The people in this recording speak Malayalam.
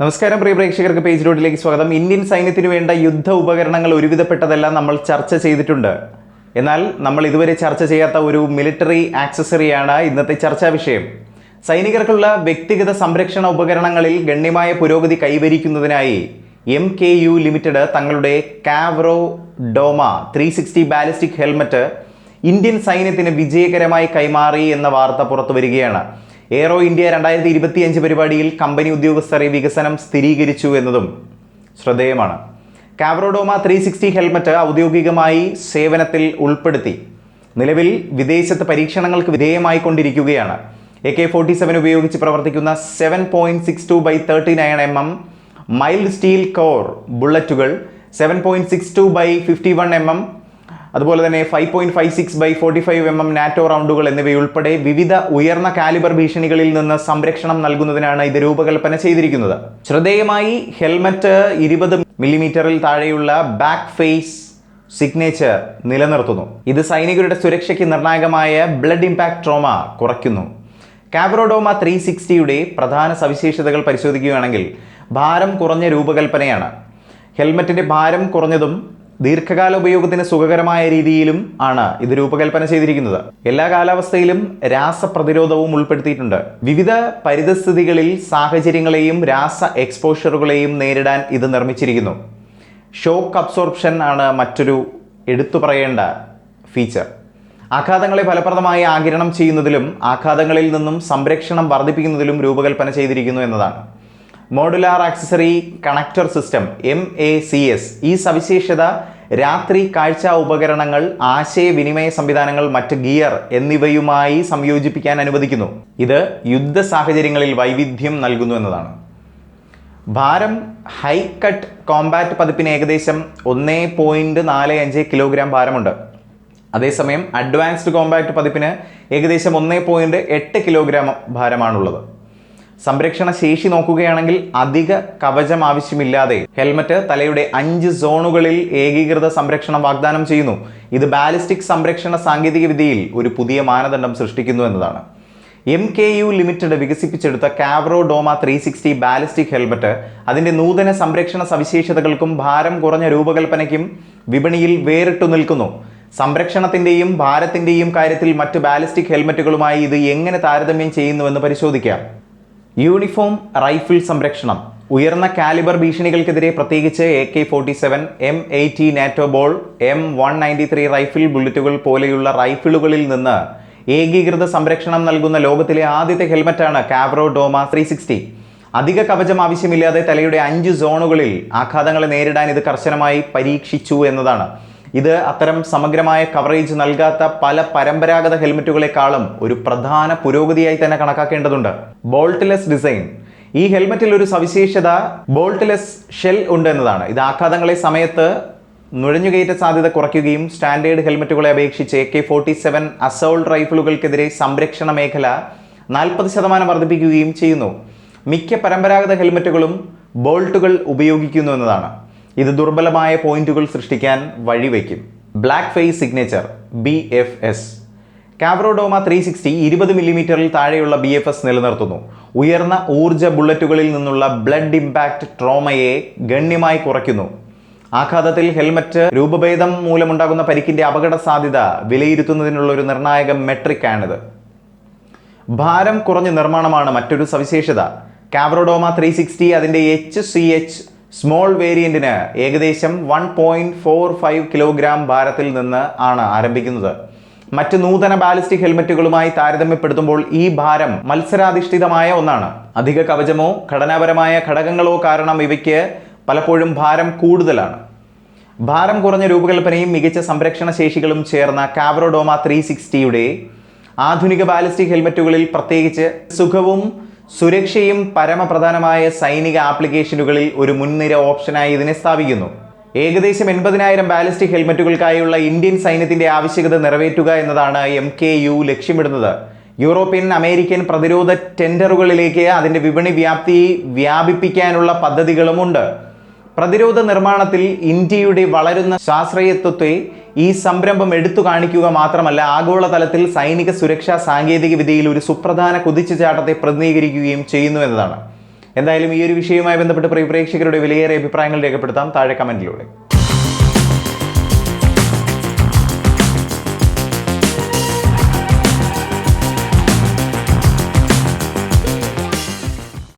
നമസ്കാരം പ്രിയ പ്രേക്ഷകർക്ക് പേജ് റോഡിലേക്ക് സ്വാഗതം. ഇന്ത്യൻ സൈന്യത്തിന് വേണ്ട യുദ്ധ ഉപകരണങ്ങൾ ഒരുവിധപ്പെട്ടതെല്ലാം നമ്മൾ ചർച്ച ചെയ്തിട്ടുണ്ട്. എന്നാൽ നമ്മൾ ഇതുവരെ ചർച്ച ചെയ്യാത്ത ഒരു മിലിറ്ററി ആക്സസറിയാണ് ഇന്നത്തെ ചർച്ചാ വിഷയം. സൈനികർക്കുള്ള വ്യക്തിഗത സംരക്ഷണ ഉപകരണങ്ങളിൽ ഗണ്യമായ പുരോഗതി കൈവരിക്കുന്നതിനായി എം കെ യു ലിമിറ്റഡ് തങ്ങളുടെ Kavro Doma three sixty ballistic helmet Indian സൈന്യത്തിന് വിജയകരമായി കൈമാറി എന്ന വാർത്ത പുറത്തു വരികയാണ്. എയ്റോ ഇന്ത്യ രണ്ടായിരത്തി ഇരുപത്തിയഞ്ച് പരിപാടിയിൽ കമ്പനി ഉദ്യോഗസ്ഥരെ വികസനം സ്ഥിരീകരിച്ചു എന്നതും ശ്രദ്ധേയമാണ്. കാവ്രോഡോമ ത്രീ സിക്സ്റ്റി ഹെൽമറ്റ് ഔദ്യോഗികമായി സേവനത്തിൽ ഉൾപ്പെടുത്തി. നിലവിൽ വിദേശത്ത് പരീക്ഷണങ്ങൾക്ക് വിധേയമായി കൊണ്ടിരിക്കുകയാണ് എ കെ ഫോർട്ടി സെവൻ ഉപയോഗിച്ച് പ്രവർത്തിക്കുന്ന seven point six two by thirty nine M M mild steel core ബുള്ളറ്റുകൾ seven point six two by fifty one M M അതുപോലെ തന്നെ five point five six by forty five M M NATO റൗണ്ടുകൾ എന്നിവയുൾപ്പെടെ വിവിധ ഉയർന്ന കാലിബർ ഭീഷണികളിൽ നിന്ന് സംരക്ഷണം നൽകുന്നതിനാണ് ഇത് രൂപകൽപ്പന ചെയ്തിരിക്കുന്നത്. ശ്രദ്ധേയമായി ഹെൽമറ്റ് ഇരുപത് മില്ലിമീറ്ററിൽ താഴെയുള്ള ബാക്ക് ഫേസ് സിഗ്നേച്ചർ നിലനിർത്തുന്നു. ഇത് സൈനികരുടെ സുരക്ഷയ്ക്ക് നിർണായകമായ ബ്ലഡ് ഇമ്പാക്ട് ട്രോമ കുറയ്ക്കുന്നു. കാബ്രോഡോമ ത്രീ സിക്സ്റ്റിയുടെ പ്രധാന സവിശേഷതകൾ പരിശോധിക്കുകയാണെങ്കിൽ ഭാരം കുറഞ്ഞ രൂപകൽപ്പനയാണ്. ഹെൽമറ്റിന്റെ ഭാരം കുറഞ്ഞതും ദീർഘകാല ഉപയോഗത്തിന് സുഖകരമായ രീതിയിലും ആണ് ഇത് രൂപകൽപ്പന ചെയ്തിരിക്കുന്നത്. എല്ലാ കാലാവസ്ഥയിലും രാസപ്രതിരോധവും ഉൾപ്പെടുത്തിയിട്ടുണ്ട്. വിവിധ പരിതസ്ഥിതികളിൽ സാഹചര്യങ്ങളെയും രാസ എക്സ്പോഷറുകളെയും നേരിടാൻ ഇത് നിർമ്മിച്ചിരിക്കുന്നു. ഷോക്ക് അബ്സോർപ്ഷൻ ആണ് മറ്റൊരു എടുത്തു പറയേണ്ട ഫീച്ചർ. ആഘാതങ്ങളെ ഫലപ്രദമായി ആകിരണം ചെയ്യുന്നതിലും ആഘാതങ്ങളിൽ നിന്നും സംരക്ഷണം വർദ്ധിപ്പിക്കുന്നതിലും രൂപകൽപ്പന ചെയ്തിരിക്കുന്നു എന്നതാണ്. Modular accessory connector system M A C S ഈ സവിശേഷത രാത്രി കാഴ്ച ഉപകരണങ്ങൾ ആശയവിനിമയ സംവിധാനങ്ങൾ മറ്റ് ഗിയർ എന്നിവയുമായി സംയോജിപ്പിക്കാൻ അനുവദിക്കുന്നു. ഇത് യുദ്ധ സാഹചര്യങ്ങളിൽ വൈവിധ്യം നൽകുന്നു എന്നതാണ്. ഭാരം ഹൈ കട്ട് കോമ്പാറ്റ് പതിപ്പിന് ഏകദേശം ഒന്നേ പോയിന്റ് നാല് അഞ്ച് കിലോഗ്രാം ഭാരമുണ്ട്. അതേസമയം അഡ്വാൻസ്ഡ് കോമ്പാക്ട് പതിപ്പിന് ഏകദേശം ഒന്നേ പോയിന്റ് എട്ട് കിലോഗ്രാം ഭാരമാണുള്ളത്. സംരക്ഷണ ശേഷി നോക്കുകയാണെങ്കിൽ അധിക കവചം ആവശ്യമില്ലാതെ ഹെൽമറ്റ് തലയുടെ അഞ്ച് സോണുകളിൽ ഏകീകൃത സംരക്ഷണം വാഗ്ദാനം ചെയ്യുന്നു. ഇത് ബാലിസ്റ്റിക് സംരക്ഷണ സാങ്കേതിക വിദ്യയിൽ ഒരു പുതിയ മാനദണ്ഡം സൃഷ്ടിക്കുന്നു എന്നതാണ്. എം കെ യു ലിമിറ്റഡ് വികസിപ്പിച്ചെടുത്ത Kavro Doma three sixty ballistic helmet അതിന്റെ നൂതന സംരക്ഷണ സവിശേഷതകൾക്കും ഭാരം കുറഞ്ഞ രൂപകൽപ്പനയ്ക്കും വിപണിയിൽ വേറിട്ടു നിൽക്കുന്നു. സംരക്ഷണത്തിന്റെയും ഭാരത്തിന്റെയും കാര്യത്തിൽ മറ്റ് ബാലിസ്റ്റിക് ഹെൽമറ്റുകളുമായി ഇത് എങ്ങനെ താരതമ്യം ചെയ്യുന്നുവെന്ന് പരിശോധിക്കാം. യൂണിഫോം റൈഫിൾ സംരക്ഷണം. ഉയർന്ന കാലിബർ ഭീഷണികൾക്കെതിരെ പ്രത്യേകിച്ച് A K forty seven M eighty NATO ball M one ninety three rifle ബുള്ളറ്റുകൾ പോലെയുള്ള റൈഫിളുകളിൽ നിന്ന് ഏകീകൃത സംരക്ഷണം നൽകുന്ന ലോകത്തിലെ ആദ്യത്തെ ഹെൽമറ്റാണ് കാബ്രോ ഡോമ ത്രീ സിക്സ്റ്റി അധിക കവചം ആവശ്യമില്ലാതെ തലയുടെ അഞ്ച് സോണുകളിൽ ആഘാതങ്ങളെ നേരിടാൻ ഇത് കർശനമായി പരീക്ഷിച്ചു എന്നതാണ്. ഇത് അത്തരം സമഗ്രമായ കവറേജ് നൽകാത്ത പല പരമ്പരാഗത ഹെൽമെറ്റുകളെക്കാളും ഒരു പ്രധാന പുരോഗതിയായി തന്നെ കണക്കാക്കേണ്ടതുണ്ട്. Boltless design. ഈ ഹെൽമെറ്റിൽ ഒരു സവിശേഷത ബോൾട്ട്ലെസ് ഷെൽ ഉണ്ട് എന്നതാണ്. ഇത് ആഘാതങ്ങളെ സമയത്ത് നുഴഞ്ഞുകയറ്റ സാധ്യത കുറയ്ക്കുകയും സ്റ്റാൻഡേർഡ് ഹെൽമെറ്റുകളെ അപേക്ഷിച്ച് A K forty seven assault റൈഫിളുകൾക്കെതിരെ സംരക്ഷണ മേഖല നാൽപ്പത് ശതമാനം വർദ്ധിപ്പിക്കുകയും ചെയ്യുന്നു. മിക്ക പരമ്പരാഗത ഹെൽമെറ്റുകളും ബോൾട്ടുകൾ ഉപയോഗിക്കുന്നു എന്നതാണ്. ഇത് ദുർബലമായ പോയിന്റുകൾ സൃഷ്ടിക്കാൻ വഴിവെക്കും. Black face signature B F S Kavrodoma three sixty ഇരുപത് മില്ലിമീറ്ററിൽ താഴെയുള്ള ബി എഫ് എസ് നിലനിർത്തുന്നു. ഉയർന്ന ഊർജ ബുള്ളറ്റുകളിൽ നിന്നുള്ള ബ്ലഡ് ഇമ്പാക്ട് ട്രോമയെ ഗണ്യമായി കുറയ്ക്കുന്നു. ആഘാതത്തിൽ ഹെൽമറ്റ് രൂപഭേദം മൂലമുണ്ടാകുന്ന പരിക്കിന്റെ അപകട സാധ്യത വിലയിരുത്തുന്നതിനുള്ള ഒരു നിർണായക മെട്രിക് ആണിത്. ഭാരം കുറഞ്ഞ നിർമ്മാണമാണ് മറ്റൊരു സവിശേഷത. കാബ്രോഡോമ ത്രീ സിക്സ്റ്റി അതിന്റെ എച്ച് സി എച്ച് സ്മോൾ വേരിയന്റിന് ഏകദേശം one point four five kilogram ഭാരത്തിൽ നിന്ന് ആണ് ആരംഭിക്കുന്നത്. മറ്റ് നൂതന ബാലിസ്റ്റിക് ഹെൽമെറ്റുകളുമായി താരതമ്യപ്പെടുത്തുമ്പോൾ ഈ ഭാരം മത്സരാധിഷ്ഠിതമായ ഒന്നാണ്. അധിക കവചമോ ഘടനാപരമായ ഘടകങ്ങളോ കാരണം ഇവയ്ക്ക് പലപ്പോഴും ഭാരം കൂടുതലാണ്. ഭാരം കുറഞ്ഞ രൂപകൽപ്പനയും മികച്ച സംരക്ഷണ ശേഷികളും ചേർന്ന കാബ്രോഡോമ ത്രീ സിക്സ്റ്റിയുടെ ആധുനിക ബാലിസ്റ്റിക് ഹെൽമെറ്റുകളിൽ പ്രത്യേകിച്ച് സുഖവും സുരക്ഷയും പരമപ്രധാനമായ സൈനിക ആപ്ലിക്കേഷനുകളിൽ ഒരു മുൻനിര ഓപ്ഷനായി ഇതിനെ സ്ഥാപിക്കുന്നു. ഏകദേശം എൺപതിനായിരം ബാലിസ്റ്റിക് ഹെൽമെറ്റുകൾക്കായുള്ള ഇന്ത്യൻ സൈന്യത്തിന്റെ ആവശ്യകത നിറവേറ്റുക എന്നതാണ് എം കെ യു ലക്ഷ്യമിടുന്നത്. യൂറോപ്യൻ അമേരിക്കൻ പ്രതിരോധ ടെൻഡറുകളിലേക്ക് അതിന്റെ വിപണി വ്യാപ്തി വ്യാപിപ്പിക്കാനുള്ള പദ്ധതികളുമുണ്ട്. പ്രതിരോധ നിർമ്മാണത്തിൽ ഇന്ത്യയുടെ വളരുന്ന ശാസ്ത്രീയത്വത്തെ ഈ സംരംഭം എടുത്തു കാണിക്കുക മാത്രമല്ല ആഗോളതലത്തിൽ സൈനിക സുരക്ഷാ സാങ്കേതിക വിദ്യയിൽ ഒരു സുപ്രധാന കുതിച്ചുചാട്ടത്തെ പ്രതിനിധീകരിക്കുകയും ചെയ്യുന്നു എന്നതാണ്. എന്തായാലും ഈ ഒരു വിഷയവുമായി ബന്ധപ്പെട്ട് പ്രിയ പ്രേക്ഷകരുടെ വിലയേറെ അഭിപ്രായങ്ങൾ രേഖപ്പെടുത്താം. താഴെ കമന്റിലൂടെ